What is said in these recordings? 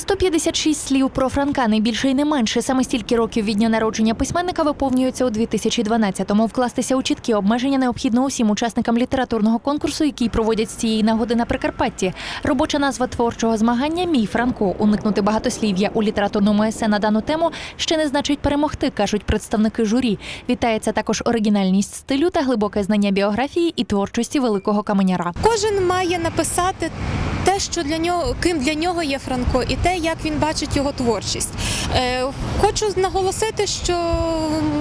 156 слів про Франка, не більше і не менше. Саме стільки років від дня народження письменника виповнюється у 2012-му. Вкластися у чіткі обмеження необхідно усім учасникам літературного конкурсу, який проводять з цієї нагоди на Прикарпатті. Робоча назва творчого змагання Мій Франко. Уникнути багатослів'я у літературному есе на дану тему ще не значить перемогти, кажуть представники журі. Вітається також оригінальність стилю та глибоке знання біографії і творчості великого каменяра. Кожен має написати що для нього, ким для нього є Франко, і те, як він бачить його творчість. Е, хочу наголосити, що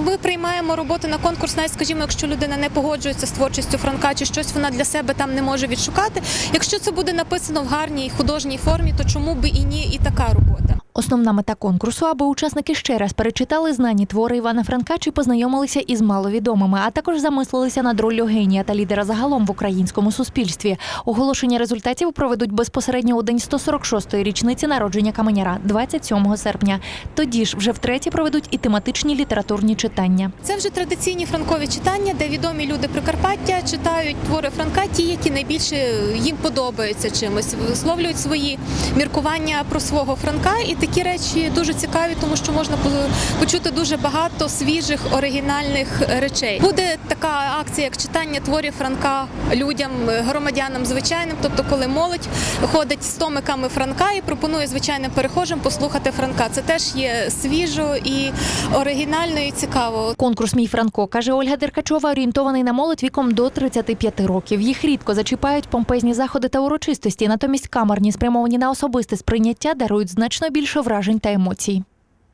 ми приймаємо роботи на конкурс, навіть скажімо, якщо людина не погоджується з творчістю Франка, чи щось вона для себе там не може відшукати. Якщо це буде написано в гарній художній формі, то чому би і ні, і така робота. Основна мета конкурсу, аби учасники ще раз перечитали знані твори Івана Франка чи познайомилися із маловідомими, а також замислилися над роллю генія та лідера загалом в українському суспільстві. Оголошення результатів проведуть безпосередньо у день 146-ї річниці народження Каменяра, 27 серпня. Тоді ж вже втретє проведуть і тематичні літературні читання. Це вже традиційні франкові читання, де відомі люди Прикарпаття читають твори Франка, ті, які найбільше їм подобаються чимось, висловлюють свої міркування про свого Франка. І такі речі дуже цікаві, тому що можна почути дуже багато свіжих оригінальних речей. Буде така акція, як читання творів Франка людям, громадянам звичайним, тобто коли молодь ходить з томиками Франка і пропонує звичайним перехожим послухати Франка. Це теж є свіжо і оригінально і цікаво. Конкурс Мій Франко каже Ольга Деркачова, орієнтований на молодь віком до 35 років. Їх рідко зачіпають помпезні заходи та урочистості. Натомість камерні, спрямовані на особисте сприйняття, дарують значно більше вражень та емоцій.